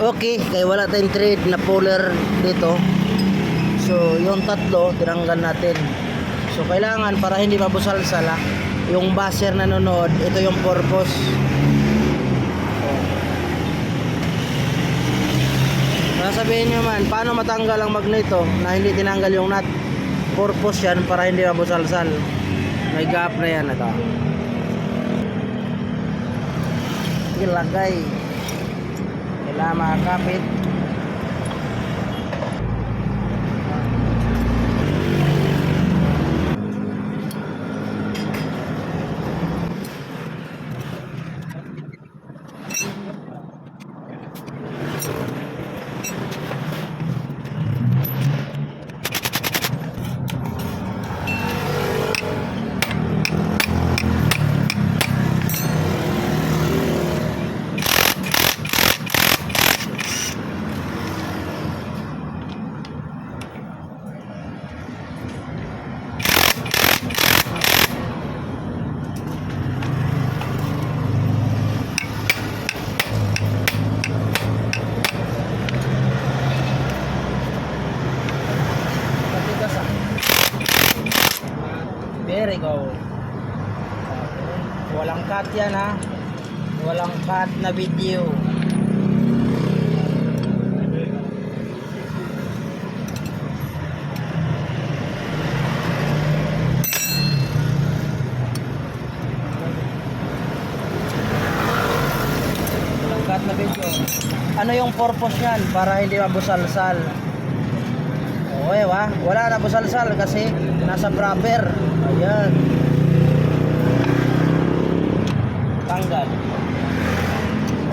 Okay, kaya wala tayong trade na puller dito. So, yung tatlo, tinanggal natin. So, kailangan para hindi mabusalsala, yung basher na nanonood, ito yung purpose. Oh. Sasabihin nyo man, paano matanggal ang magneto na hindi tinanggal yung nut? Purpose yan para hindi mabusalsal. May gap na yan ito. Ilagay. Kailangan makakapit. Matigas Very go. Walang cut yan ha. Walang cut na video. Walang cut na video. Ano yung purpose niyan? Para hindi mabusalsal. Okay, wa? Wala na busalsal kasi nasa proper. Ayan. Tanggal.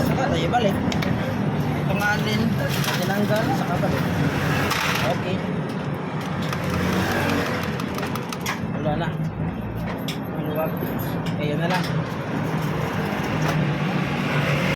Saka tayo balik. Ito nga din. Tinanggal. Saka balik. Okay. Wala na. Ayan na lang.